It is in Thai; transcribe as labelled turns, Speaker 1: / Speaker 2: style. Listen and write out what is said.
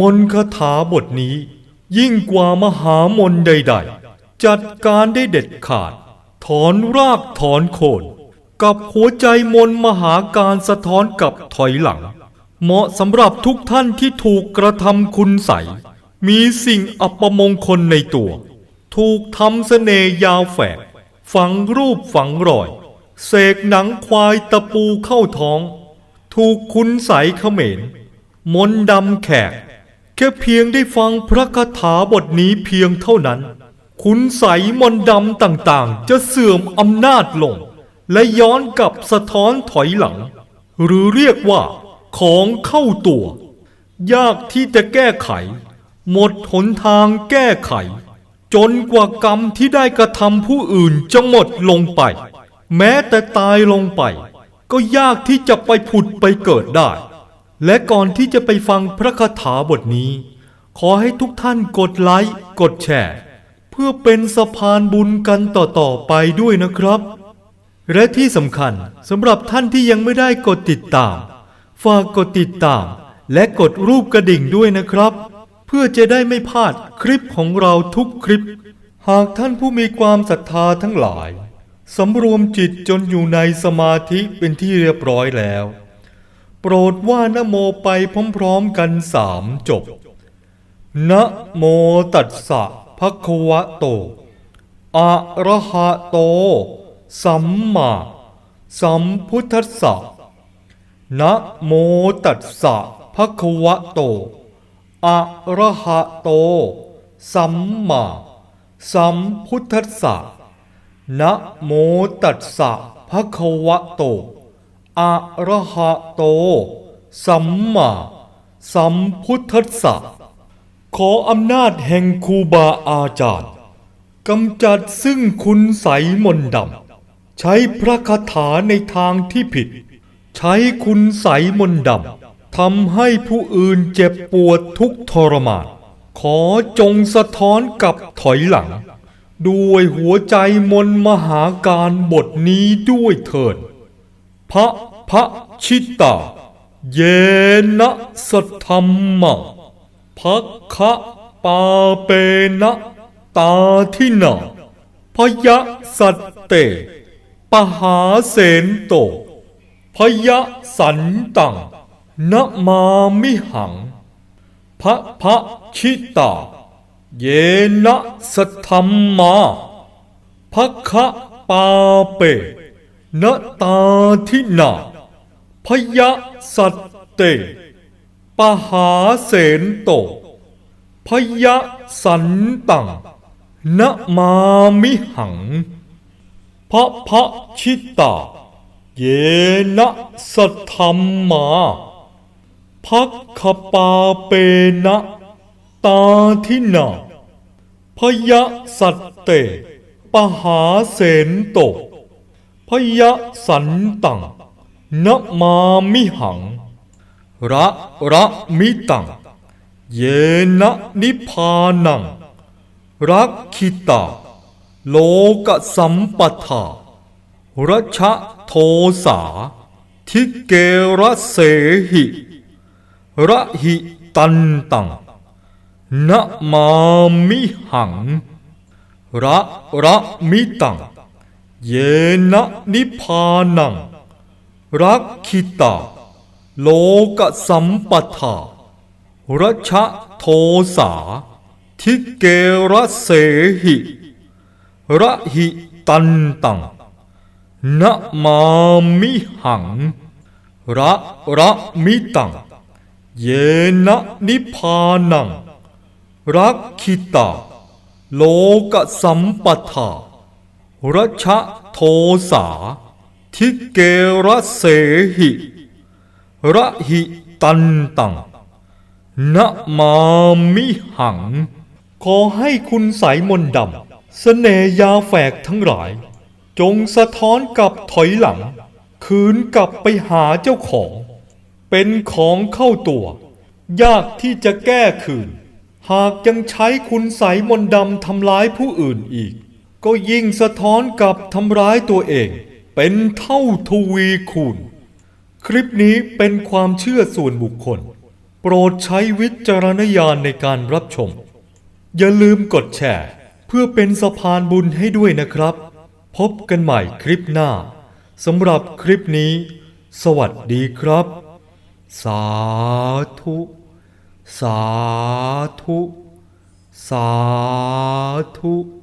Speaker 1: มนคาถาบทนี้ ยิ่งกว่ามหามนต์ใด ๆ จัดการได้เด็ดขาด ถอนรากถอนโคน กับหัวใจมนมหาการสะท้อนกับถอยหลัง เหมาะสำหรับทุกท่านที่ถูกกระทำคุณใส มีสิ่งอัปมงคลในตัว ถูกทำเสน่ยาวแฝกฝังรูปฝังรอย เสกหนังควายตะปูเข้าท้อง ถูกคุณใสเขมร มนดำแขก ค่เพียงได้ฟังพระคาถาบทนี้เพียงเท่านั้น คุณใสมนต์ดำต่างๆ จะเสื่อมอำนาจลง และย้อนกลับสะท้อนถอยหลัง หรือเรียกว่า ของเข้าตัว ยากที่จะแก้ไข หมดหนทางแก้ไข จนกว่ากรรมที่ได้กระทำผู้อื่นจะหมดลงไป แม้แต่ตายลงไป ก็ยากที่จะไปผุดไปเกิดได้ และก่อนที่จะไปฟังพระคาถาบทนี้ ขอให้ทุกท่านกดไลค์กดแชร์เพื่อเป็นสะพานบุญกันต่อๆไปด้วยนะครับ และที่สำคัญสำหรับท่านที่ยังไม่ได้กดติดตาม ฝากกดติดตาม และกดรูปกระดิ่งด้วยนะครับ เพื่อจะได้ไม่พลาดคลิปของเราทุกคลิป หากท่านผู้มีความศรัทธาทั้งหลายสำรวมจิตจนอยู่ในสมาธิเป็นที่เรียบร้อยแล้ว โปรดว่านโมไปพร้อมๆกันสามจบ นะโมตัสสะภะคะวะโต อะระหะโต สัมมาสัมพุทธัสสะนะโมตัสสะภะคะวะโต อะระหะโต สัมมาสัมพุทธัสสะนะโมตัสสะภะคะวะโต อะระหะโต สัมมาสัมพุทธัสสะ ขออำนาจแห่งครูบาอาจารย์กำจัดซึ่งคุณใสมนดำ ใช้พระคาถาในทางที่ผิด ใช้คุณใสมนดำทำให้ผู้อื่นเจ็บปวดทุกทรมาน ขอจงสะท้อนกับถอยหลัง ด้วยหัวใจมนมหาการบทนี้ด้วยเถิด พระพระชิตา เยนะสัทธัมมังพักคะปาเปนะตาทินาพยะสัตเต ปหาเสนโต พยะสันตังนะมามิหังพระพระชิตา เยนะสัทธัมมาพักคะปาเป นะตาทินาพยะสัตเต ปหาเสนโต พยะสันตังนมามิหังพระพระชิตา เยนะสัทธัมมาพักขปาเปนะตาทินาพยะสัตเต ปหาเสนโต ยะสันตังนมามิหัง ระระมิตัง เยนะนิพพานัง รักขิตา โลกสัมปทารัชโทสา ทิเกระเสหิระหิตันตังนมามิหัง ระระมิตัง เยนะนิพพานัง รักขิตา โลกสัมปทารัชโทสา ทิเกระเสหิระหิตันตังนะมามิหัง ระระมิตัง เยนะนิพพานัง รักขิตา โลกสัมปทา รัชโทสา ทิเกระเสหิระหิตันตังนะมามิหัง ขอให้คุณสายมนดำเสน่ยาแฝกทั้งหลาย จงสะท้อนกลับถอยหลัง คืนกลับไปหาเจ้าของ เป็นของเข้าตัว ยากที่จะแก้คืน หากยังใช้คุณใสยมนดำทำร้ายผู้อื่นอีก ก็ยิ่งสะท้อนกับทำร้ายตัวเอง เป็นเท่าทวีคูณ คลิปนี้เป็นความเชื่อส่วนบุคคล โปรดใช้วิจารณญาณในการรับชม อย่าลืมกดแชร์ เพื่อเป็นสะพานบุญให้ด้วยนะครับ พบกันใหม่คลิปหน้าสำหรับคลิปนี้ สวัสดีครับ สาธุ สาธุ สาธุ